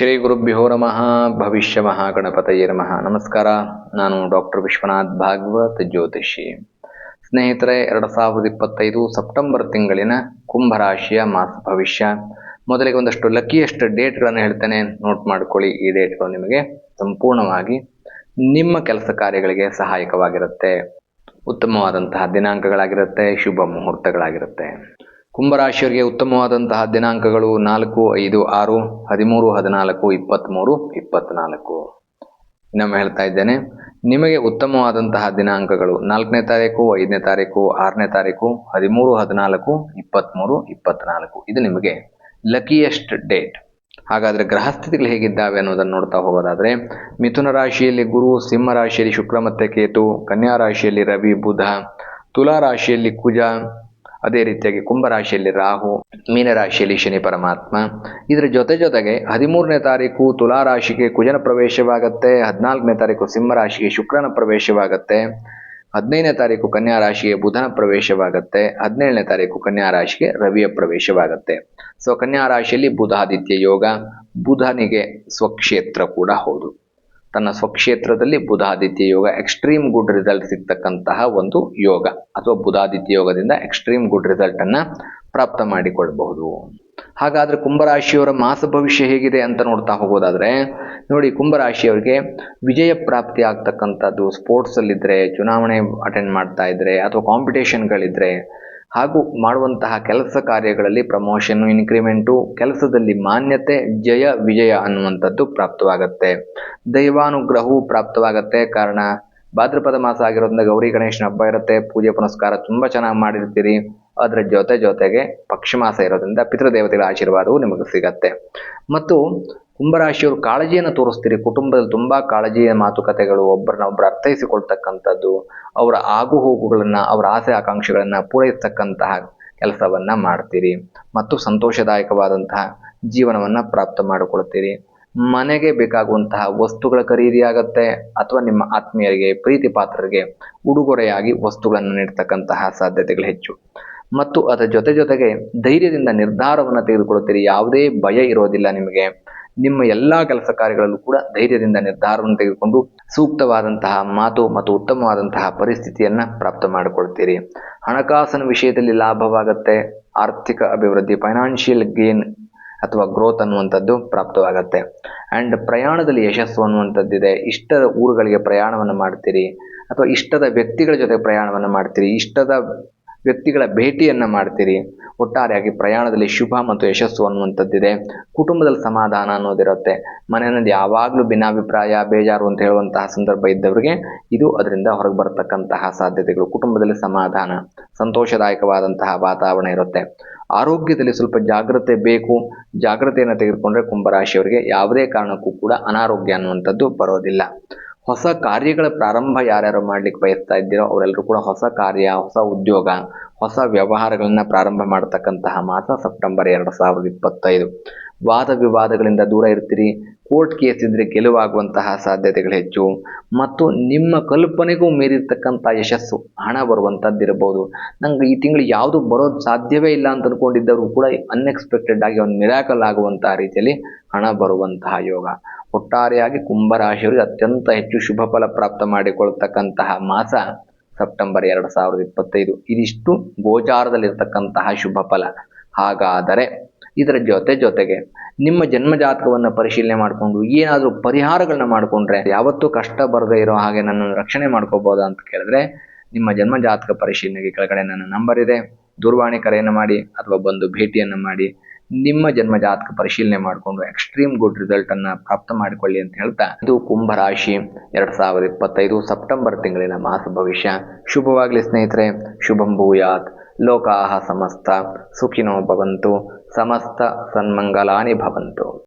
ಶ್ರೀ ಗುರುಭ್ಯೋ ನಮಃ. ಭವಿಷ್ಯ ಮಹಾಗಣಪತಯೇ ನಮಃ. ನಮಸ್ಕಾರ. ನಾನು ಡಾಕ್ಟರ್ ವಿಶ್ವನಾಥ್ ಭಾಗವತ್ ಜ್ಯೋತಿಷಿ. ಸ್ನೇಹಿತರೆ, ಎರಡು ಸಾವಿರದ ಇಪ್ಪತ್ತೈದು ಸೆಪ್ಟೆಂಬರ್ ತಿಂಗಳಿನ ಕುಂಭರಾಶಿಯ ಮಾಸ ಭವಿಷ್ಯ. ಮೊದಲಿಗೆ ಒಂದಷ್ಟು ಲಕ್ಕಿಯೆಸ್ಟ್ ಡೇಟ್ಗಳನ್ನು ಹೇಳ್ತೇನೆ. ನೋಟ್ ಮಾಡ್ಕೊಳ್ಳಿ. ಈ ಡೇಟ್ಗಳು ನಿಮಗೆ ಸಂಪೂರ್ಣವಾಗಿ ನಿಮ್ಮ ಕೆಲಸ ಕಾರ್ಯಗಳಿಗೆ ಸಹಾಯಕವಾಗಿರುತ್ತೆ. ಉತ್ತಮವಾದಂತಹ ದಿನಾಂಕಗಳಾಗಿರುತ್ತೆ. ಶುಭ ಮುಹೂರ್ತಗಳಾಗಿರುತ್ತೆ. ಕುಂಭರಾಶಿಯವರಿಗೆ ಉತ್ತಮವಾದಂತಹ ದಿನಾಂಕಗಳು ನಾಲ್ಕು, ಐದು, ಆರು, ಹದಿಮೂರು, ಹದಿನಾಲ್ಕು ಇಪ್ಪತ್ತ್ಮೂರು ಇಪ್ಪತ್ತ್ನಾಲ್ಕು ಇನ್ನೊಮ್ಮೆ ಹೇಳ್ತಾ ಇದ್ದೇನೆ, ನಿಮಗೆ ಉತ್ತಮವಾದಂತಹ ದಿನಾಂಕಗಳು ನಾಲ್ಕನೇ ತಾರೀಕು, ಐದನೇ ತಾರೀಕು, ಆರನೇ ತಾರೀಕು, ಹದಿಮೂರು, ಹದಿನಾಲ್ಕು ಇಪ್ಪತ್ತ್ಮೂರು ಇಪ್ಪತ್ತ್ನಾಲ್ಕು ಇದು ನಿಮಗೆ ಲಕಿಯೆಸ್ಟ್ ಡೇಟ್ ಹಾಗಾದರೆ ಗ್ರಹಸ್ಥಿತಿಗಳು ಹೇಗಿದ್ದಾವೆ ಅನ್ನೋದನ್ನು ನೋಡ್ತಾ ಹೋಗೋದಾದರೆ, ಮಿಥುನ ರಾಶಿಯಲ್ಲಿ ಗುರು, ಸಿಂಹ ರಾಶಿಯಲ್ಲಿ ಶುಕ್ರ ಮತ್ತು ಕೇತು, ಕನ್ಯಾ ರಾಶಿಯಲ್ಲಿ ರವಿ, ಬುಧ, ತುಲಾ ರಾಶಿಯಲ್ಲಿ ಕುಜ ಅದೇ ರೀತಿಯಾಗಿ ಕುಂಭರಾಶಿಯಲ್ಲಿ ರಾಹು ಮೀನರಾಶಿಯಲ್ಲಿ ಶನಿ ಪರಮಾತ್ಮ. ಇದರ ಜೊತೆ ಜೊತೆಗೆ ಹದಿಮೂರನೇ ತಾರೀಕು ತುಲಾ ರಾಶಿಗೆ ಕುಜನ ಪ್ರವೇಶವಾಗತ್ತೆ, ಹದಿನಾಲ್ಕನೇ ತಾರೀಕು ಸಿಂಹರಾಶಿಗೆ ಶುಕ್ರನ ಪ್ರವೇಶವಾಗತ್ತೆ, ಹದಿನೈದನೇ ತಾರೀಕು ಕನ್ಯಾ ರಾಶಿಗೆ ಬುಧನ ಪ್ರವೇಶವಾಗತ್ತೆ, ಹದಿನೇಳನೇ ತಾರೀಕು ಕನ್ಯಾ ರಾಶಿಗೆ ರವಿಯ ಪ್ರವೇಶವಾಗತ್ತೆ. ಸೊ ಕನ್ಯಾ ರಾಶಿಯಲ್ಲಿ ಬುಧಾದಿತ್ಯ ಯೋಗ, ಬುಧನಿಗೆ ಸ್ವಕ್ಷೇತ್ರ ಕೂಡ ಹೌದು. ತನ್ನ ಸ್ವಕ್ಷೇತ್ರದಲ್ಲಿ ಬುಧಾದಿತ್ಯ ಯೋಗ ಎಕ್ಸ್ಟ್ರೀಮ್ ಗುಡ್ ರಿಸಲ್ಟ್ ಸಿಗ್ತಕ್ಕಂತಹ ಒಂದು ಯೋಗ ಅಥವಾ ಬುಧಾದಿತ್ಯ ಯೋಗದಿಂದ ಎಕ್ಸ್ಟ್ರೀಮ್ ಗುಡ್ ರಿಸಲ್ಟ್ ಅನ್ನ ಪ್ರಾಪ್ತ ಮಾಡಿಕೊಳ್ಳಬಹುದು ಹಾಗಾದ್ರೆ ಕುಂಭರಾಶಿಯವರ ಮಾಸ ಭವಿಷ್ಯ ಹೇಗಿದೆ ಅಂತ ನೋಡ್ತಾ ಹೋಗೋದಾದ್ರೆ, ನೋಡಿ ಕುಂಭರಾಶಿಯವರಿಗೆ ವಿಜಯ ಪ್ರಾಪ್ತಿ ಆಗ್ತಕ್ಕಂಥದ್ದು ಸ್ಪೋರ್ಟ್ಸಲ್ಲಿದ್ದರೆ ಚುನಾವಣೆ ಅಟೆಂಡ್ ಮಾಡ್ತಾ ಇದ್ರೆ ಅಥವಾ ಕಾಂಪಿಟೇಷನ್ಗಳಿದ್ರೆ ಹಾಗೂ ಮಾಡುವಂತಹ ಕೆಲಸ ಕಾರ್ಯಗಳಲ್ಲಿ ಪ್ರಮೋಷನ್ ಇನ್ಕ್ರಿಮೆಂಟು ಕೆಲಸದಲ್ಲಿ ಮಾನ್ಯತೆ, ಜಯ, ವಿಜಯ ಅನ್ನುವಂಥದ್ದು ಪ್ರಾಪ್ತವಾಗತ್ತೆ. ದೈವಾನುಗ್ರಹವು ಪ್ರಾಪ್ತವಾಗತ್ತೆ. ಕಾರಣ ಭಾದ್ರಪದ ಮಾಸ ಆಗಿರೋದ್ರಿಂದ ಗೌರಿ ಗಣೇಶನ ಹಬ್ಬ ಇರುತ್ತೆ. ಪೂಜೆ ಪುನಸ್ಕಾರ ತುಂಬ ಚೆನ್ನಾಗಿ ಮಾಡಿರ್ತೀರಿ. ಅದರ ಜೊತೆ ಜೊತೆಗೆ ಪಕ್ಷಮಾಸ ಇರೋದ್ರಿಂದ ಪಿತೃದೇವತೆಗಳ ಆಶೀರ್ವಾದವು ನಿಮಗೆ ಸಿಗತ್ತೆ. ಮತ್ತು ಕುಂಭರಾಶಿಯವರು ಕಾಳಜಿಯನ್ನು ತೋರಿಸ್ತೀರಿ. ಕುಟುಂಬದಲ್ಲಿ ತುಂಬ ಕಾಳಜಿಯ ಮಾತುಕತೆಗಳು, ಒಬ್ಬರನ್ನ ಒಬ್ಬರು ಅರ್ಥೈಸಿಕೊಳ್ತಕ್ಕಂಥದ್ದು, ಅವರ ಆಗು ಹೋಗುಗಳನ್ನು, ಅವರ ಆಸೆ ಆಕಾಂಕ್ಷೆಗಳನ್ನು ಪೂರೈಸತಕ್ಕಂತಹ ಕೆಲಸವನ್ನ ಮಾಡ್ತೀರಿ. ಮತ್ತು ಸಂತೋಷದಾಯಕವಾದಂತಹ ಜೀವನವನ್ನ ಪ್ರಾಪ್ತ ಮಾಡಿಕೊಳ್ತೀರಿ. ಮನೆಗೆ ಬೇಕಾಗುವಂತಹ ವಸ್ತುಗಳ ಖರೀದಿ ಆಗತ್ತೆ ಅಥವಾ ನಿಮ್ಮ ಆತ್ಮೀಯರಿಗೆ ಪ್ರೀತಿ ಪಾತ್ರರಿಗೆ ಉಡುಗೊರೆಯಾಗಿ ವಸ್ತುಗಳನ್ನು ನೀಡ್ತಕ್ಕಂತಹ ಸಾಧ್ಯತೆಗಳು ಹೆಚ್ಚು. ಮತ್ತು ಅದರ ಜೊತೆ ಜೊತೆಗೆ ಧೈರ್ಯದಿಂದ ನಿರ್ಧಾರವನ್ನು ತೆಗೆದುಕೊಳ್ಳುತ್ತೀರಿ. ಯಾವುದೇ ಭಯ ಇರೋದಿಲ್ಲ ನಿಮಗೆ. ನಿಮ್ಮ ಎಲ್ಲ ಕೆಲಸ ಕಾರ್ಯಗಳಲ್ಲೂ ಕೂಡ ಧೈರ್ಯದಿಂದ ನಿರ್ಧಾರವನ್ನು ತೆಗೆದುಕೊಂಡು ಸೂಕ್ತವಾದಂತಹ ಮಾತು ಮತ್ತು ಉತ್ತಮವಾದಂತಹ ಪರಿಸ್ಥಿತಿಯನ್ನ ಪ್ರಾಪ್ತ ಮಾಡಿಕೊಳ್ತೀರಿ. ಹಣಕಾಸಿನ ವಿಷಯದಲ್ಲಿ ಲಾಭವಾಗುತ್ತೆ. ಆರ್ಥಿಕ ಅಭಿವೃದ್ಧಿ ಫೈನಾನ್ಷಿಯಲ್ ಗೇನ್ ಅಥವಾ ಗ್ರೋತ್ ಅನ್ನುವಂಥದ್ದು ಪ್ರಾಪ್ತವಾಗತ್ತೆ. ಆ್ಯಂಡ್ ಪ್ರಯಾಣದಲ್ಲಿ ಯಶಸ್ಸು ಅನ್ನುವಂಥದ್ದಿದೆ. ಇಷ್ಟದ ಊರುಗಳಿಗೆ ಪ್ರಯಾಣವನ್ನು ಮಾಡ್ತೀರಿ. ಅಥವಾ ಇಷ್ಟದ ವ್ಯಕ್ತಿಗಳ ಜೊತೆ ಪ್ರಯಾಣವನ್ನು ಮಾಡ್ತೀರಿ. ಇಷ್ಟದ ವ್ಯಕ್ತಿಗಳ ಭೇಟಿಯನ್ನು ಮಾಡ್ತೀರಿ. ಒಟ್ಟಾರೆಯಾಗಿ ಪ್ರಯಾಣದಲ್ಲಿ ಶುಭ ಮತ್ತು ಯಶಸ್ಸು ಅನ್ನುವಂಥದ್ದಿದೆ. ಕುಟುಂಬದಲ್ಲಿ ಸಮಾಧಾನ ಅನ್ನೋದಿರುತ್ತೆ. ಮನೆಯಲ್ಲಿ ಯಾವಾಗಲೂ ಭಿನ್ನಾಭಿಪ್ರಾಯ, ಬೇಜಾರು ಅಂತ ಹೇಳುವಂತಹ ಸಂದರ್ಭ ಇದ್ದವರಿಗೆ ಇದು ಅದರಿಂದ ಹೊರಗೆ ಬರತಕ್ಕಂತಹ ಸಾಧ್ಯತೆಗಳು. ಕುಟುಂಬದಲ್ಲಿ ಸಮಾಧಾನ, ಸಂತೋಷದಾಯಕವಾದಂತಹ ವಾತಾವರಣ ಇರುತ್ತೆ. ಆರೋಗ್ಯದಲ್ಲಿ ಸ್ವಲ್ಪ ಜಾಗ್ರತೆ ಬೇಕು. ಜಾಗ್ರತೆಯನ್ನು ತೆಗೆದುಕೊಂಡ್ರೆ ಕುಂಭರಾಶಿಯವರಿಗೆ ಯಾವುದೇ ಕಾರಣಕ್ಕೂ ಕೂಡ ಅನಾರೋಗ್ಯ ಅನ್ನುವಂಥದ್ದು ಬರೋದಿಲ್ಲ. ಹೊಸ ಕಾರ್ಯಗಳ ಪ್ರಾರಂಭ ಯಾರ್ಯಾರು ಮಾಡ್ಲಿಕ್ಕೆ ಬಯಸ್ತಾ ಇದ್ದೀರೋ ಅವರೆಲ್ಲರೂ ಕೂಡ ಹೊಸ ಕಾರ್ಯ, ಹೊಸ ಉದ್ಯೋಗ, ಹೊಸ ವ್ಯವಹಾರಗಳನ್ನ ಪ್ರಾರಂಭ ಮಾಡತಕ್ಕಂತಹ ಮಾಸ ಸೆಪ್ಟೆಂಬರ್ ಎರಡು ಸಾವಿರದ ಇಪ್ಪತ್ತೈದು. ವಾದ ವಿವಾದಗಳಿಂದ ದೂರ ಇರ್ತೀರಿ, ಕೋರ್ಟ್ ಕೇಸ್ ಇದ್ರೆ ಗೆಲುವಾಗುವಂತಹ ಸಾಧ್ಯತೆಗಳು ಹೆಚ್ಚು, ಮತ್ತು ನಿಮ್ಮ ಕಲ್ಪನೆಗೂ ಮೀರಿರ್ತಕ್ಕಂಥ ಯಶಸ್ಸು, ಹಣ ಬರುವಂಥದ್ದಿರಬಹುದು ನಂಗೆ ಈ ತಿಂಗಳು ಯಾವುದು ಬರೋದು ಸಾಧ್ಯವೇ ಇಲ್ಲ ಅಂತ ಅನ್ಕೊಂಡಿದ್ದವರು ಕೂಡ ಅನ್ಎಕ್ಸ್ಪೆಕ್ಟೆಡ್ ಆಗಿ ಒಂದು ಮಿರಾಕಲ್ ಆಗುವಂತಹ ರೀತಿಯಲ್ಲಿ ಹಣ ಬರುವಂತಹ ಯೋಗ. ಒಟ್ಟಾರೆಯಾಗಿ ಕುಂಭರಾಶಿಯವರಿಗೆ ಅತ್ಯಂತ ಹೆಚ್ಚು ಶುಭ ಫಲ ಪ್ರಾಪ್ತ ಮಾಡಿಕೊಳ್ತಕ್ಕಂತಹ ಮಾಸ ಸೆಪ್ಟೆಂಬರ್ ಎರಡು ಸಾವಿರದ ಇಪ್ಪತ್ತೈದು. ಇದಿಷ್ಟು ಗೋಚಾರದಲ್ಲಿರ್ತಕ್ಕಂತಹ ಶುಭ ಫಲ. ಹಾಗಾದರೆ ಇದರ ಜೊತೆ ಜೊತೆಗೆ ನಿಮ್ಮ ಜನ್ಮ ಜಾತಕವನ್ನು ಪರಿಶೀಲನೆ ಮಾಡಿಕೊಂಡು ಏನಾದರೂ ಪರಿಹಾರಗಳನ್ನ ಮಾಡಿಕೊಂಡ್ರೆ ಯಾವತ್ತೂ ಕಷ್ಟ ಬರದೇ ಇರೋ ಹಾಗೆ ನನ್ನನ್ನು ರಕ್ಷಣೆ ಮಾಡ್ಕೋಬೋದಾ ಅಂತ ಕೇಳಿದ್ರೆ ನಿಮ್ಮ ಜನ್ಮ ಜಾತಕ ಪರಿಶೀಲನೆಗೆ ಕೆಳಗಡೆ ನನ್ನ ನಂಬರ್ ಇದೆ. ದೂರವಾಣಿ ಕರೆಯನ್ನು ಮಾಡಿ ಅಥವಾ ಬಂದು ಭೇಟಿಯನ್ನು ಮಾಡಿ ನಿಮ್ಮ ಜನ್ಮ ಜಾತಕ ಪರಿಶೀಲನೆ ಮಾಡಿಕೊಂಡು ಎಕ್ಸ್ಟ್ರೀಮ್ ಗುಡ್ ರಿಸಲ್ಟ್ ಅನ್ನ ಪ್ರಾಪ್ತ ಮಾಡಿಕೊಳ್ಳಿ ಅಂತ ಹೇಳ್ತಾ, ಇದು ಕುಂಭರಾಶಿ ಎರಡ್ ಸಾವಿರದ ಇಪ್ಪತ್ತೈದು ಸೆಪ್ಟೆಂಬರ್ ತಿಂಗಳಿನ ಮಾಸ ಭವಿಷ್ಯ. ಶುಭವಾಗಲಿ ಸ್ನೇಹಿತರೆ, ಶುಭಂ ಭೂಯಾತ್. ಲೋಕಾಹ ಸಮಸ್ತ, ಸುಖಿನೋ ಭವಂತು, ಸಮಸ್ತ ಸನ್ಮಂಗಲಾನಿ ಭವಂತು.